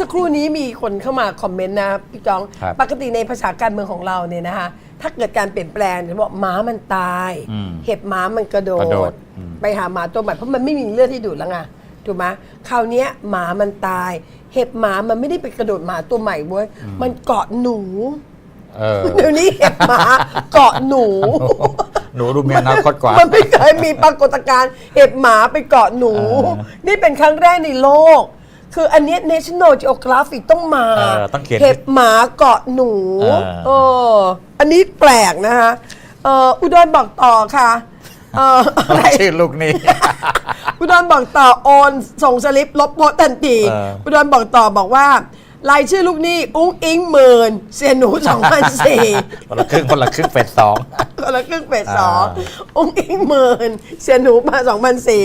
สักครู่นี้มีคนเข้ามาคอมเมนต์นะพี่จอง ครับ ปกติในภาษาการเมืองของเราเนี่ยนะคะถ้าเกิดการเปลี่ยนแปลงจะบอกม้ามันตาย อืมเห็บม้ามันกระโดกระโดดดอืม ไปหาหมาตัวใหม่เพราะมันไม่มีเลือดที่ดูดแล้วไงถูกไหมคราวเนี้ยหมามันตาย เห็บหมามันไม่ได้ไปกระโดดหมาตัวใหม่เว้ยมันเกาะหนู เออ เดี๋ยวนี้เห็บหมาเกาะหนู หนูดูมีอนาคตกว่า มันไม่เคยมีปรากฏการณ์เห็บหมาไปเกาะหนู เออ นี่เป็นครั้งแรกในโลก คืออันเนี้ย National Geographic ต้องมาเออต้องเขียนเห็บหมาเกาะหนูเออ เอออันนี้แปลกนะคะเอออุดรบอกต่อค่ะเอออะไร ชื่อลูกนี้อุดรบอกต่อโอนส่งสลิปลบโพสต์ทันทีเอออุดรบอกต่อบอกว่ารายชื่อลูกหนี้อุ้งอิงหมื่นเสียหนูสองพันสี่คนละครึ่งคนละครึ่งเฟสสอง คนละครึ่งเฟสสองอ่าอุ้งอิงหมื่นเสียหนูมาสองพันสี่